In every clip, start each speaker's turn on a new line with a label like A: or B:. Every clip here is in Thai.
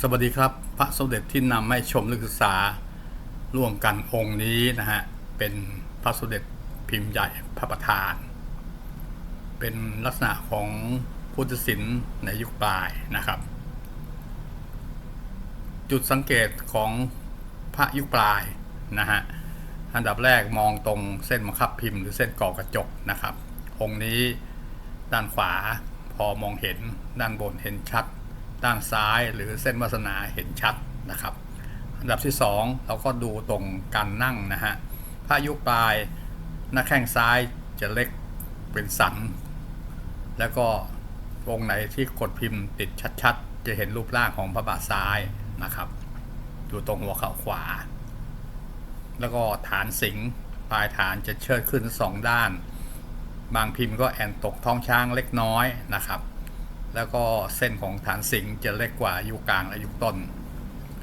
A: สวัสดีครับ พระสมเด็จที่นำให้ชมนักศึกษาร่วมกันองค์นี้นะฮะเป็นพระสมเด็จพิมพ์ใหญ่พระประธาน เป็นลักษณะของพุทธศิลป์ในยุคปลายนะครับ จุดสังเกตของพระยุคปลายนะฮะอันดับแรกมองตรงเส้นบังคับพิมพ์หรือเส้นก่อกระจกนะครับ องค์นี้ด้านขวาพอมองเห็นด้านบนเห็นชัด ด้านซ้ายหรือเส้นวาสนาเห็นชัดนะครับ อันดับที่ 2 เราก็ดูตรงการนั่งนะฮะพระยุปลายหน้าแข้งซ้ายจะเล็กเป็นสัน แล้วก็องไหนที่กดพิมพ์ติดชัดๆ จะเห็นรูปร่างของพระบาทซ้ายนะครับอยู่ตรงหัวเข่าขวา แล้วก็ฐานสิงปลายฐานจะเชิดขึ้นสองด้าน บางพิมพ์ก็แอนตกท้องช้างเล็กน้อยนะครับ แล้วก็เส้นของฐานสิงจะเล็กกว่ายุคกลางและยุคต้น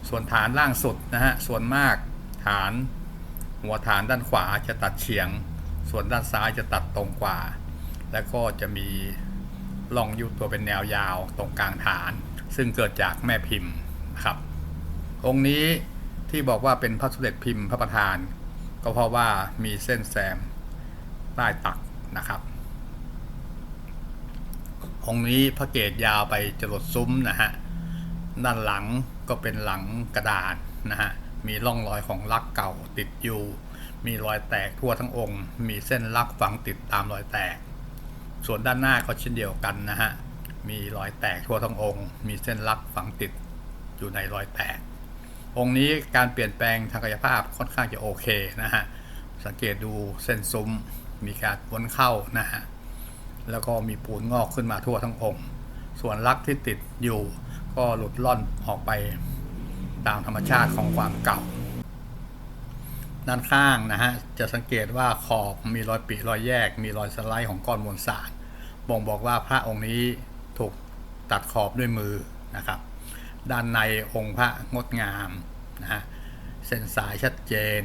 A: ส่วนฐานล่างสุดนะฮะส่วนมากฐานหัวฐานด้านขวาจะตัดเฉียง ส่วนด้านซ้ายจะตัดตรงกว่า แล้วก็จะมีร่องยุบตัวเป็นแนวยาวตรงกลางฐาน ซึ่งเกิดจากแม่พิมพ์นะครับ องค์นี้ที่บอกว่าเป็นพระสมเด็จพิมพ์พระประธาน ก็เพราะว่ามีเส้นแซมใต้ตักนะครับ องค์นี้พระเกศยาวไปจรดซุ้มนะฮะด้านหลังก็เป็นหลังกระดาษนะฮะมีร่องรอยของลักเก่าติดอยู่ มีรอยแตกทั่วทั้งองค์ มีเส้นลักฝังติดตามรอยแตก ส่วนด้านหน้าก็เช่นเดียวกันนะฮะมีรอยแตกทั่วทั้งองค์ มีเส้นลักฝังติดอยู่ในรอยแตก องค์นี้การเปลี่ยนแปลงทางกายภาพค่อนข้างจะโอเคนะฮะสังเกตดูเส้นซุ้มมีการวนเข้านะฮะ แล้วก็มีปูนงอกขึ้นมาทั่วทั้งองค์ ส่วนลักที่ติดอยู่ก็หลุดล่อนออกไปตามธรรมชาติของความเก่า ด้านข้างนะฮะจะสังเกตว่าขอบมีรอยปีรอยแยก มีรอยสไลด์ของก้อนมวลสารบ่งบอกว่าพระองค์นี้ถูกตัดขอบด้วยมือนะครับ ด้านในองค์พระงดงามนะฮะเส้นสายชัดเจน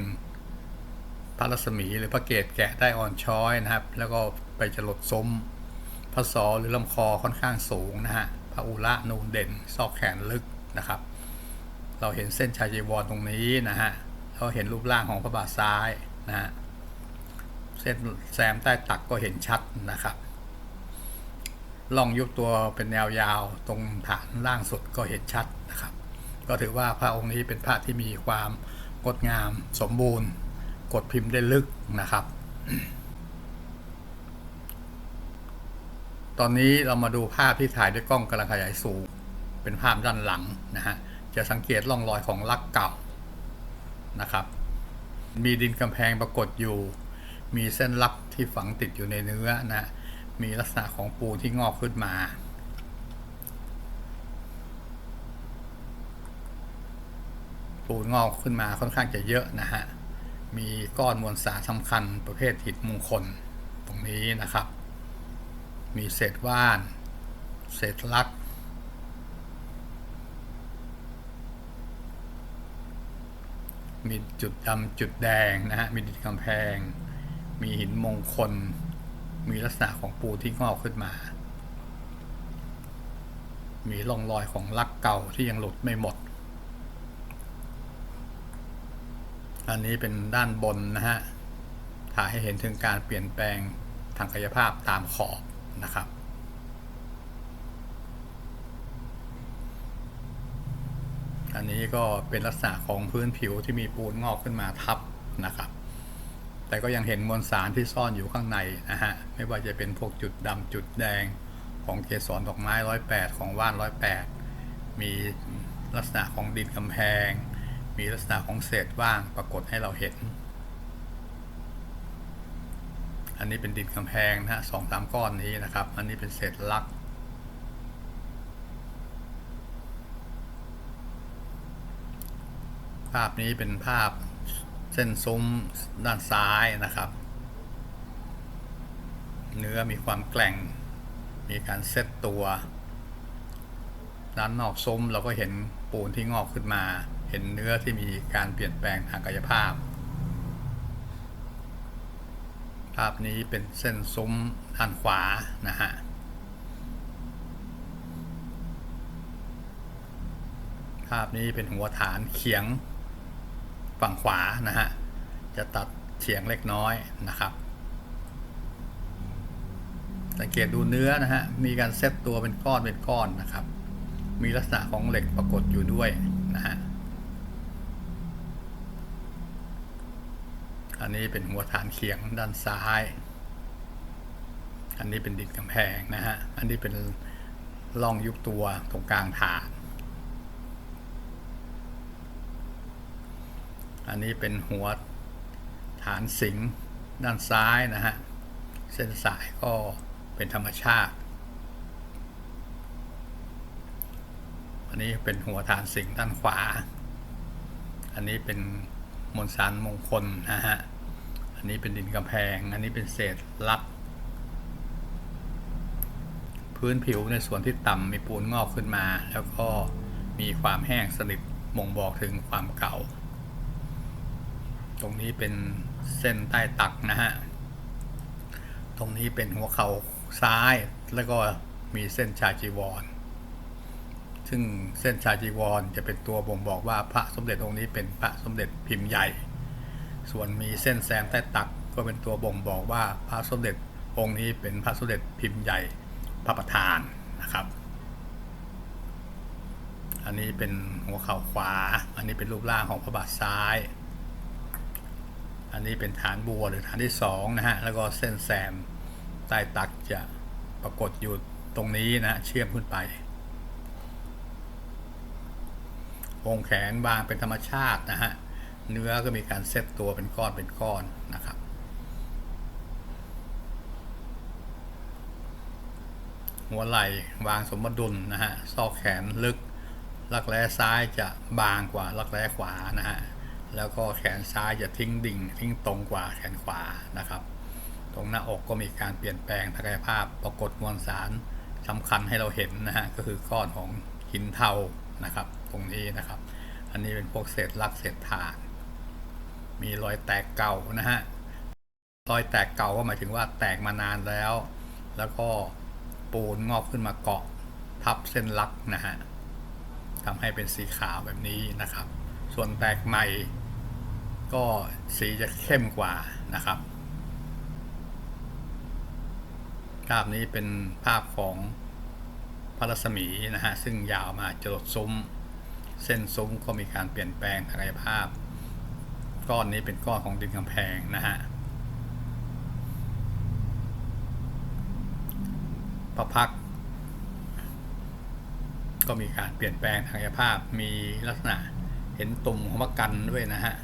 A: พระรัศมีหรือพระเกศแกะได้อ่อนช้อยนะครับ แล้วก็ ไปจรดซุ้มพระศอหรือลำคอค่อนข้างสูงนะฮะพระอุระนูนเด่น ซอกแขนลึกนะครับ เราเห็นเส้นชายจีวรตรงนี้นะฮะเราเห็นรูปร่างของพระบาทซ้ายนะฮะเส้นแซมใต้ตักก็เห็นชัดนะครับล่องยุบตัวเป็นแนวยาวตรงฐานล่างสุดก็เห็นชัดนะครับ ก็ถือว่าพระองค์นี้เป็นพระที่มีความงดงามสมบูรณ์ กดพิมพ์ได้ลึกนะครับ ตอนนี้เรามาดูภาพที่ถ่ายด้วยกล้องกำลังขยายสูง เป็นภาพด้านหลังนะฮะ จะสังเกตร่องรอยของลักเก่านะครับ มีดินกำแพงปรากฏอยู่ มีเส้นลักที่ฝังติดอยู่ในเนื้อนะ มีลักษณะของปูที่งอกขึ้นมา ปูงอกขึ้นมาค่อนข้างจะเยอะนะฮะ มีก้อนมวลสารสำคัญประเภทหินมงคลตรงนี้นะครับ มีเศษว่าน เศษลัก มีจุดดำจุดแดงนะฮะ มีดินกำแพง มีหินมงคล มีลักษณะของปูที่งอกขึ้นมา มีร่องรอยของลักเก่าที่ยังหลุดไม่หมด อันนี้เป็นด้านบนนะฮะถ่ายให้เห็นถึงการเปลี่ยนแปลงทางกายภาพตามขอบ นะครับ อันนี้ก็เป็นลักษณะของพื้นผิวที่มีปูนงอกขึ้นมาทับนะครับ แต่ก็ยังเห็นมวลสารที่ซ่อนอยู่ข้างในนะฮะ ไม่ว่าจะเป็นพวกจุดดำจุดแดงของเกสรดอกไม้ร้อยแปดของว่านร้อยแปดมีลักษณะของดินกำแพง มีลักษณะของเศษว่างปรากฏให้เราเห็น อันนี้เป็นดินกำแพงนะฮะสองสามก้อนนี้นะครับ อันนี้เป็นเศษลักภาพนี้เป็นภาพเส้นซุ้มด้านซ้ายนะครับ เนื้อมีความแกร่ง มีการเซตตัวด้านนอกซุ้มเราก็เห็นปูนที่งอกขึ้นมา เห็นเนื้อที่มีการเปลี่ยนแปลงทางกายภาพ ภาพนี้เป็นเส้นซุ้มด้านขวานะฮะภาพนี้เป็นหัวฐานเขียงฝั่งขวานะฮะ จะตัดเฉียงเล็กน้อยนะครับ สังเกตดูเนื้อนะฮะ มีการเซตตัวเป็นก้อนเป็นก้อนนะครับ มีลักษณะของเหล็กปรากฏอยู่ด้วยนะฮะ อันนี้เป็นหัวฐานเขียงด้านซ้าย อันนี้เป็นดินกำแพงนะฮะ อันนี้เป็นร่องยุบตัวตรงกลางฐาน อันนี้เป็นหัวฐานสิงห์ด้านซ้ายนะฮะ เส้นสายก็เป็นธรรมชาติ อันนี้เป็นหัวฐานสิงห์ด้านขวา อันนี้เป็นมนสารมงคลนะฮะ อันนี้เป็นดินกำแพง อันนี้เป็นเศษลัก พื้นผิวในส่วนที่ต่ำมีปูนงอกขึ้นมา แล้วก็มีความแห้งสนิทบ่งบอกถึงความเก่า ตรงนี้เป็นเส้นใต้ตักนะฮะ ตรงนี้เป็นหัวเข่าซ้ายแล้วก็มีเส้นชาจีวร ซึ่งเส้นชาจีวรจะเป็นตัวบ่งบอกว่าพระสมเด็จองค์นี้เป็นพระสมเด็จพิมพ์ใหญ่ ส่วนมีเส้นแซมใต้ตักก็เป็นตัวบ่งบอกว่าพระสมเด็จองค์นี้เป็นพระสมเด็จพิมพ์ใหญ่พระประธานนะครับ อันนี้เป็นหัวเข่าขวา อันนี้เป็นรูปร่างของพระบาทซ้าย อันนี้เป็นฐานบัวหรือฐานที่สองนะฮะ แล้วก็เส้นแซมใต้ตักจะปรากฏอยู่ตรงนี้นะเชื่อมขึ้นไปวงแขนบางเป็นธรรมชาตินะฮะ เนื้อก็มีการเซตตัวเป็นก้อนเป็นก้อนนะครับ หัวไหล่วางสมดุลนะฮะซอกแขนลึก รักแร้ซ้ายจะบางกว่ารักแร้ขวานะฮะแล้วก็แขนซ้ายจะทิ้งดิ่ง ทิ้งตรงกว่าแขนขวานะครับ ตรงหน้าอกก็มีการเปลี่ยนแปลงทางกายภาพปรากฏมวลสารสำคัญให้เราเห็นนะฮะก็คือก้อนของหินเทานะครับ ตรงนี้นะครับ อันนี้เป็นพวกเศษลักเศษฐาน มีรอยแตกเก่านะฮะรอยแตกเก่าก็หมายถึงว่าแตกมานานแล้ว แล้วก็ปูนงอกขึ้นมาเกาะทับเส้นลักนะฮะทำให้เป็นสีขาวแบบนี้นะครับ ส่วนแตกใหม่ก็สีจะเข้มกว่านะครับภาพนี้เป็นภาพของพระรัศมีนะฮะซึ่งยาวมาจรดซุ้ม เส้นซุ้มก็มีการเปลี่ยนแปลงทางกายภาพ ก้อนนี้เป็นก้อนของดินกำแพงนะฮะประพักก็มีการเปลี่ยนแปลงทางกายภาพมีลักษณะเห็นตุ่มของมะกันด้วยนะฮะ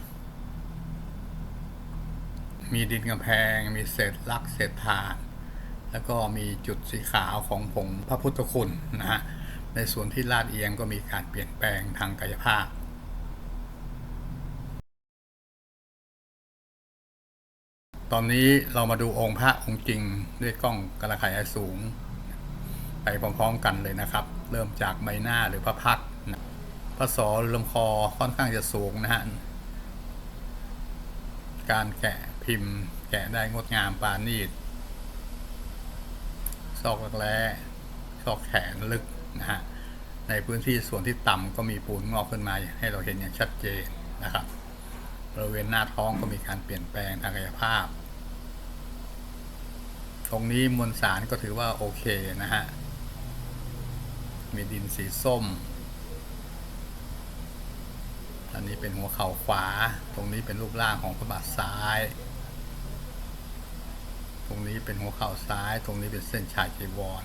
A: มีดินกำแพง มีเศษลักเศษฐาน แล้วก็มีจุดสีขาวของผงพระพุทธคุณนะฮะ ในส่วนที่ลาดเอียงก็มีการเปลี่ยนแปลงทางกายภาพ ตอนนี้เรามาดูองค์พระองค์จริงด้วยกล้องกระขยายสูง ไปพร้อมๆกันเลยนะครับ เริ่มจากใบหน้าหรือพระพักนะพระศอหรือลำคอค่อนข้างจะสูงนะฮะการแกะพิมพ์ แกะได้งดงามปาณีตซอกแร้ซอกแขนลึกนะฮะในพื้นที่ส่วนที่ต่ำก็มีปูนงอกขึ้นมาให้เราเห็นอย่างชัดเจนนะครับบริเวณหน้าท้องก็มีการเปลี่ยนแปลงทางกายภาพ รงนี้มวลสารก็ถือว่าโอเคนะฮะ มีดินสีส้ม อันนี้เป็นหัวเข่าขวา ตรงนี้เป็นรูปร่างของพระบาทซ้าย ตรงนี้เป็นหัวเข่าซ้าย ตรงนี้เป็นเส้นชายจีวร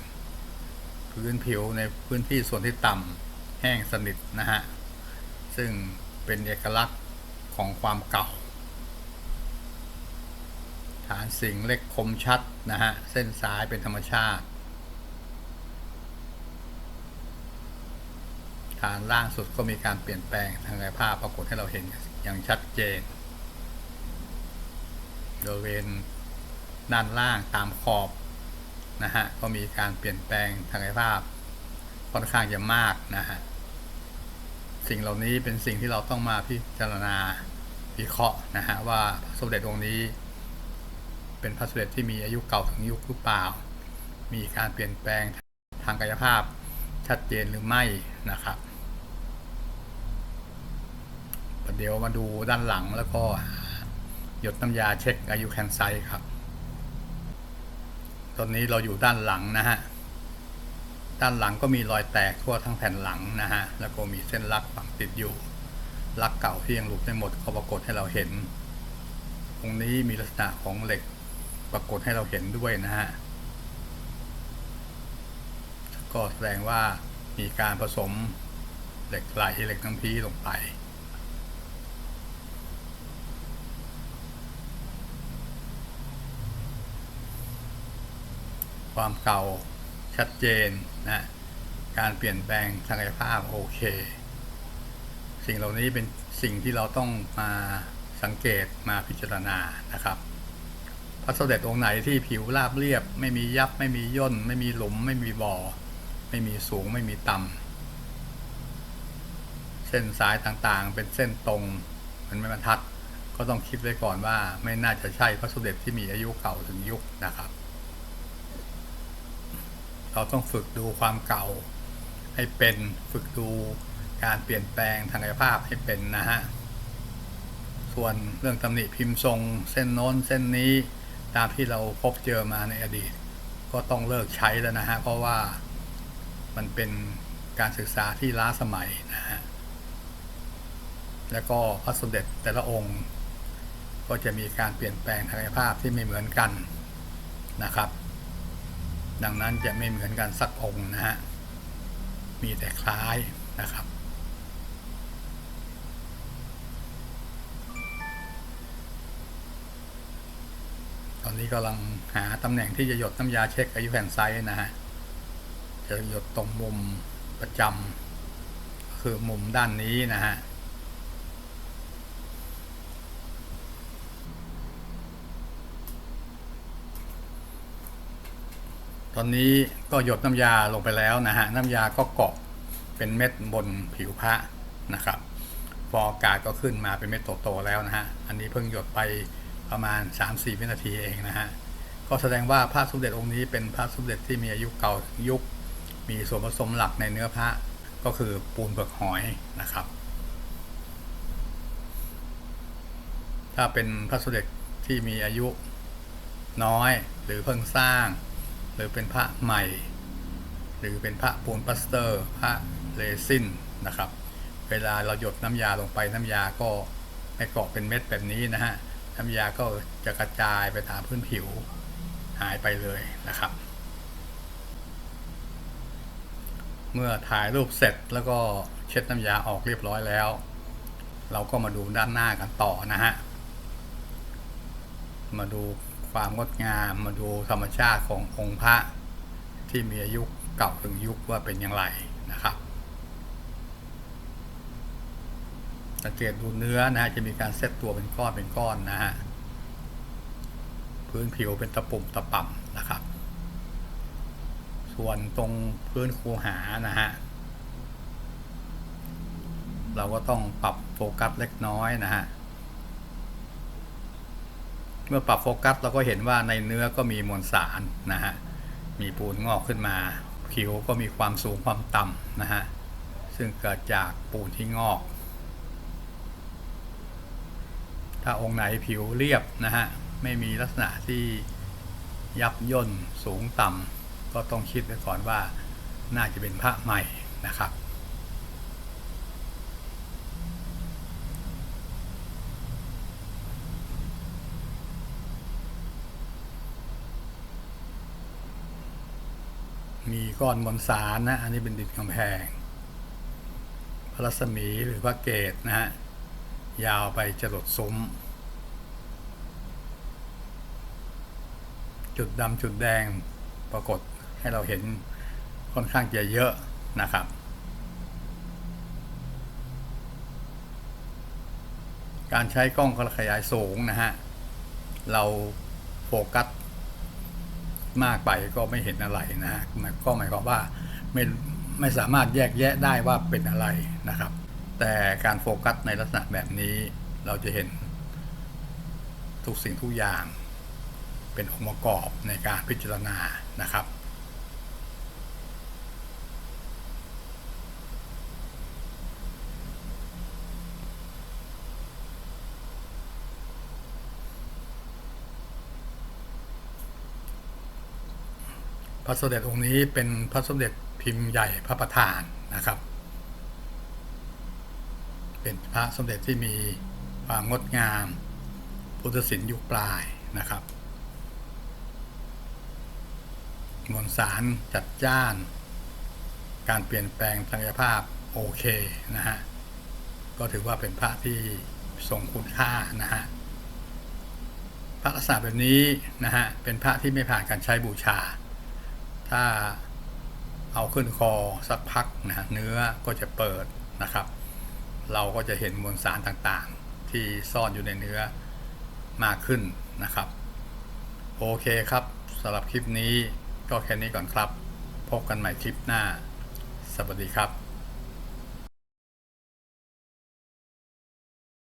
A: พื้นผิวในพื้นที่ส่วนที่ต่ำแห้งสนิทนะฮะ ซึ่งเป็นเอกลักษณ์ของความเก่า ฐานสิ่งเล็กคมชัดนะฮะ เส้นซ้ายเป็นธรรมชาติ ฐานล่างสุดก็มีการเปลี่ยนแปลงทางกายภาพปรากฏให้เราเห็นอย่างชัดเจนบริเวณด้านล่างตามขอบนะฮะ ก็มีการเปลี่ยนแปลงทางกายภาพค่อนข้างจะมากนะฮะ สิ่งเหล่านี้เป็นสิ่งที่เราต้องมาพิจารณาวิเคราะห์นะฮะว่าสมเด็จองค์นี้ เป็นพระสเด็จที่มีอายุเก่าถึงยุคหรือเปล่า มีการเปลี่ยนแปลงทางกายภาพชัดเจนหรือไม่นะครับเดี๋ยวมาดูด้านหลังแล้วก็หยดน้ำยาเช็คอายุแคนไซครับ ตอนนี้เราอยู่ด้านหลังนะฮะ ด้านหลังก็มีรอยแตกทั่วทั้งแผ่นหลังนะฮะ แล้วก็มีเส้นลักฝังติดอยู่ ลักเก่าที่ยังหลุดไม่หมดก็ปรากฏให้เราเห็น ตรงนี้มีลักษณะของเหล็ก ปรากฏให้เราเห็นด้วยนะฮะ ก็แสดงว่ามีการผสมเหล็กไหลเหล็กน้ำพีลงไป ความเก่าชัดเจนนะ การเปลี่ยนแปลงทางกายภาพโอเค สิ่งเหล่านี้เป็นสิ่งที่เราต้องมาสังเกตมาพิจารณานะครับ ระสมเด็จองค์ไหนที่ผิวราบเรียบ ไม่มียับไม่มีย่น ไม่มีหลุม ไม่มีบ่อ ไม่มีสูงไม่มีต่ำเส้นสายต่างๆ เป็นเส้นตรงเป็นไม่บรรทัด ก็ต้องคิดไว้ก่อนว่า ไม่น่าจะใช่พระสมเด็จที่มีอายุเก่าถึงยุคนะครับ เราต้องฝึกดูความเก่า ให้เป็นฝึกดูการเปลี่ยนแปลงทางกายภาพให้เป็นนะฮะส่วนเรื่องตำหนิพิมพ์ทรง เส้นโน้นเส้นนี้ ตามที่เราพบเจอมาในอดีต ก็ต้องเลิกใช้แล้วนะฮะ เพราะว่ามันเป็นการศึกษาที่ล้าสมัยนะฮะ แล้วก็พระสมเด็จแต่ละองค์ ก็จะมีการเปลี่ยนแปลงทางกายภาพที่ไม่เหมือนกันนะครับ ดังนั้นจะไม่เหมือนกันสักองค์นะฮะ มีแต่คล้ายนะครับ ตอนนี้กำลังหาตำแหน่งที่จะหยดน้ำยาเช็คอายุแผ่นไซส์นะฮะ จะหยดตรงมุมประจำคือมุมด้านนี้นะฮะ ตอนนี้ก็หยดน้ำยาลงไปแล้วนะฮะ น้ำยาก็เกาะเป็นเม็ดบนผิวพระนะครับฟออากาศก็ขึ้นมาเป็นเม็ดโตๆแล้วนะฮะ อันนี้เพิ่งหยดไป ประมาณ 3-4 วินาทีเองนะฮะ ก็แสดงว่าพระสมเด็จองค์นี้เป็นพระสมเด็จที่มีอายุเก่ายุค มีส่วนผสมหลักในเนื้อพระก็คือปูนเปลือกหอยนะครับ ถ้าเป็นพระสมเด็จที่มีอายุน้อยหรือเพิ่งสร้าง หรือเป็นพระใหม่ หรือเป็นพระปูนปลาสเตอร์ พระเรซินนะครับ เวลาเราหยดน้ำยาลงไปน้ำยาก็ไม่เกาะเป็นเม็ดแบบนี้นะฮะ น้ำยาก็จะกระจายไปตามพื้นผิวหายไปเลยนะครับ เมื่อถ่ายรูปเสร็จแล้วก็เช็ดน้ำยาออกเรียบร้อยแล้ว เราก็มาดูด้านหน้ากันต่อนะฮะ มาดูความงดงามมาดูธรรมชาติขององค์พระที่มีอายุเก่าถึงยุคว่าเป็นอย่างไรนะครับ สังเกตดูเนื้อนะฮะจะมีการเซตตัวเป็นก้อนเป็นก้อนนะฮะพื้นผิวเป็นตะปุ่มตะป่ำนะครับ ส่วนตรงพื้นคูหานะฮะเราก็ต้องปรับโฟกัสเล็กน้อยนะฮะเมื่อปรับโฟกัสเราก็เห็นว่าในเนื้อก็มีมวลสารนะฮะมีปูนงอกขึ้นมา ผิวก็มีความสูงความต่ำนะฮะซึ่งเกิดจากปูนที่งอก ถ้าองค์ไหนผิวเรียบนะฮะ ไม่มีลักษณะที่ยับย่นสูงต่ำก็ต้องคิดไว้ก่อนว่าน่าจะเป็นพระใหม่นะครับ มีก้อนมวลสารนะ อันนี้เป็นดินกำแพง พระรัศมีหรือพระเกตนะฮะ ยาวไปจรดซุ้ม จุดดำจุดแดงปรากฏให้เราเห็นค่อนข้างจะเยอะนะครับ การใช้กล้องขยายสูงนะฮะ เราโฟกัสมากไปก็ไม่เห็นอะไรนะฮะก็หมายความว่าไม่ไม่สามารถแยกแยะได้ว่าเป็นอะไรนะครับ แต่การโฟกัสในลักษณะแบบนี้เราจะเห็นทุกสิ่งทุกอย่างเป็นองค์ประกอบในการพิจารณานะครับ พระสมเด็จองค์นี้เป็นพระสมเด็จพิมพ์ใหญ่พระประธานนะครับ เป็นพระสมเด็จที่มีความงดงาม พุทธศิลป์ยุคปลายนะครับมวลสารจัดจ้าน การเปลี่ยนแปลงศักยภาพโอเคนะฮะ ก็ถือว่าเป็นพระที่ทรงคุณค่านะฮะ พระลักษณะแบบนี้นะฮะ เป็นพระที่ไม่ผ่านการใช้บูชา ถ้าเอาขึ้นคอสักพักนะฮะเนื้อก็จะเปิดนะครับ เราก็จะเห็นมวลสารต่างๆ ที่ซ่อนอยู่ในเนื้อมากขึ้นนะครับ โอเคครับสำหรับคลิปนี้ก็แค่นี้ก่อนครับ พบกันใหม่คลิปหน้า สวัสดีครับ